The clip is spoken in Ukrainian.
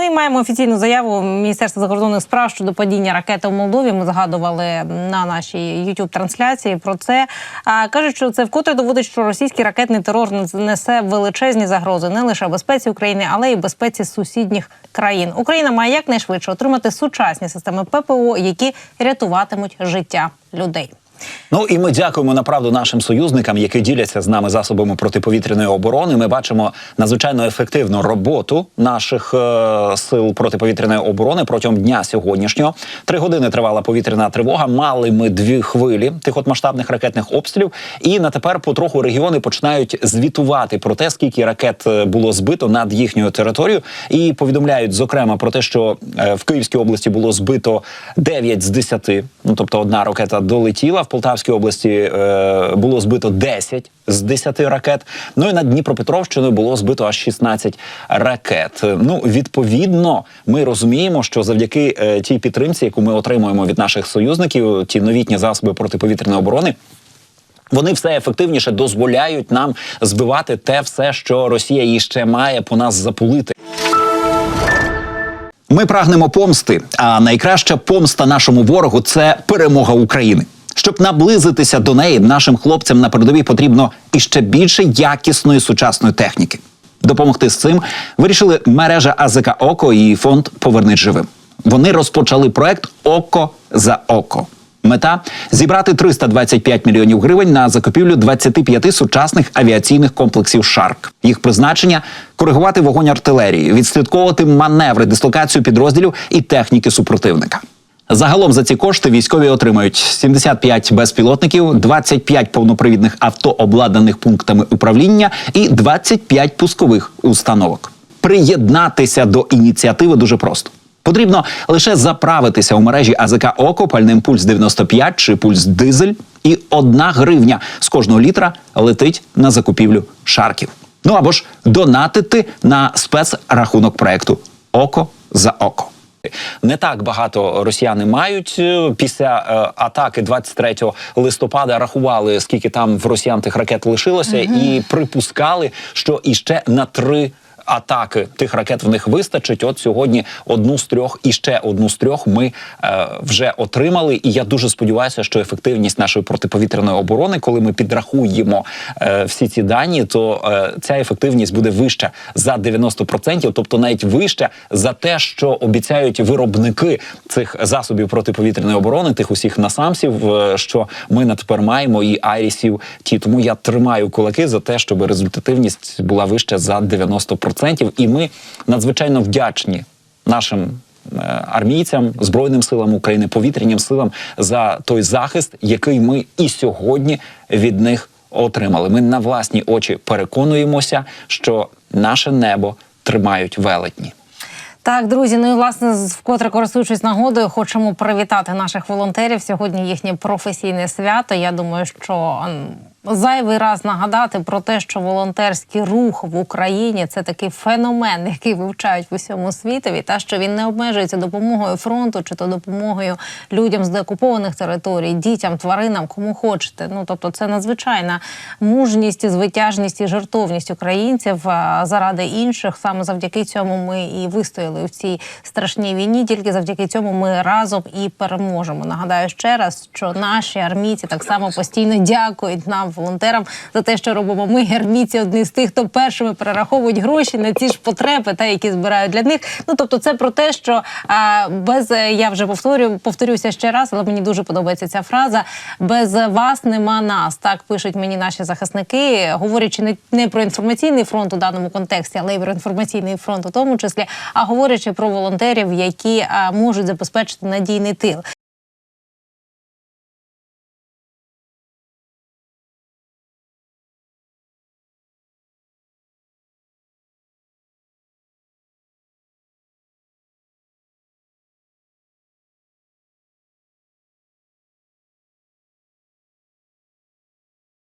Ну і маємо офіційну заяву Міністерства закордонних справ щодо падіння ракети в Молдові. Ми згадували на нашій youtube трансляції про це. А кажуть, що це вкотре доводить, що російський ракетний терор несе величезні загрози не лише безпеці України, але й безпеці сусідніх країн. Україна має якнайшвидше отримати сучасні системи ППО, які рятуватимуть життя людей. Ну і ми дякуємо направду нашим союзникам, які діляться з нами засобами протиповітряної оборони. Ми бачимо надзвичайно ефективну роботу наших е, сил протиповітряної оборони протягом дня сьогоднішнього. Три години тривала повітряна тривога. Мали ми дві хвилі тих от масштабних ракетних обстрілів. І на тепер потроху регіони починають звітувати про те, скільки ракет е, було збито над їхньою територією, і повідомляють зокрема про те, що е, в Київській області було збито 9 з 10, ну тобто одна ракета долетіла. В Полтавській області е, було збито 10 з 10 ракет. Ну і над Дніпропетровщиною було збито аж 16 ракет. Ну відповідно, ми розуміємо, що завдяки е, тій підтримці, яку ми отримуємо від наших союзників, ті новітні засоби протиповітряної оборони. Вони все ефективніше дозволяють нам збивати те все, що Росія іще має по нас запулити. Ми прагнемо помсти. А найкраща помста нашому ворогу це перемога України. Щоб наблизитися до неї, нашим хлопцям на передовій потрібно іще більше якісної сучасної техніки. Допомогти з цим вирішили мережа АЗК Око і фонд Повернись живим. Вони розпочали проект Око за око. Мета зібрати 325 мільйонів гривень на закупівлю 25 сучасних авіаційних комплексів Шарк. Їх призначення коригувати вогонь артилерії, відслідковувати маневри, дислокацію підрозділів і техніки супротивника. Загалом за ці кошти військові отримають 75 безпілотників, 25 повнопривідних авто, обладнаних пунктами управління, і 25 пускових установок. Приєднатися до ініціативи дуже просто. Потрібно лише заправитися у мережі АЗК Око пальним пульс 95 чи пульс дизель, і одна гривня з кожного літра летить на закупівлю шарків. Ну або ж донатити на спецрахунок проекту Око за око. Не так багато росіяни мають Е, після е, атаки 23 листопада. Рахували скільки там в росіян тих ракет лишилося, і припускали, що іще на три. Атаки тих ракет в них вистачить. От сьогодні одну з трьох і ще одну з трьох ми е, вже отримали. І я дуже сподіваюся, що ефективність нашої протиповітряної оборони, коли ми підрахуємо е, всі ці дані, то е, ця ефективність буде вища за 90%, тобто навіть вища за те, що обіцяють виробники цих засобів протиповітряної оборони, тих усіх насамсів, е, що ми на тепер маємо, і айрісів. Ті тому я тримаю кулаки за те, щоб результативність була вища за 90%. І ми надзвичайно вдячні нашим. е, Армійцям, збройним силам України, повітряним силам за той захист, який ми і сьогодні від них отримали. Ми на власні очі переконуємося, що наше небо тримають велетні. Так, друзі, ну і власне вкотре користуючись нагодою, хочемо привітати наших волонтерів. Сьогодні їхнє професійне свято. Я думаю, що зайвий раз нагадати про те, що волонтерський рух в Україні це такий феномен, який вивчають в усьому світові, та що він не обмежується допомогою фронту чи то допомогою людям з деокупованих територій, дітям, тваринам, кому хочете. Ну тобто, це надзвичайна мужність, звитяжність і жертовність українців заради інших. Саме завдяки цьому ми і вистояли в цій страшній війні. Тільки завдяки цьому ми разом і переможемо. Нагадаю ще раз, що наші армійці так само постійно дякують нам, волонтерам, за те, що робимо. Ми армійці одні з тих, хто першими перераховують гроші на ці ж потреби, та які збирають для них. Ну тобто, це про те, що а, без е, я вже повторю, повторюся ще раз, але мені дуже подобається ця фраза. Без вас нема нас. Так пишуть мені наші захисники, говорячи не, не про інформаційний фронт у даному контексті, але й про інформаційний фронт у тому числі, а говорячи про волонтерів, які а, можуть забезпечити надійний тил.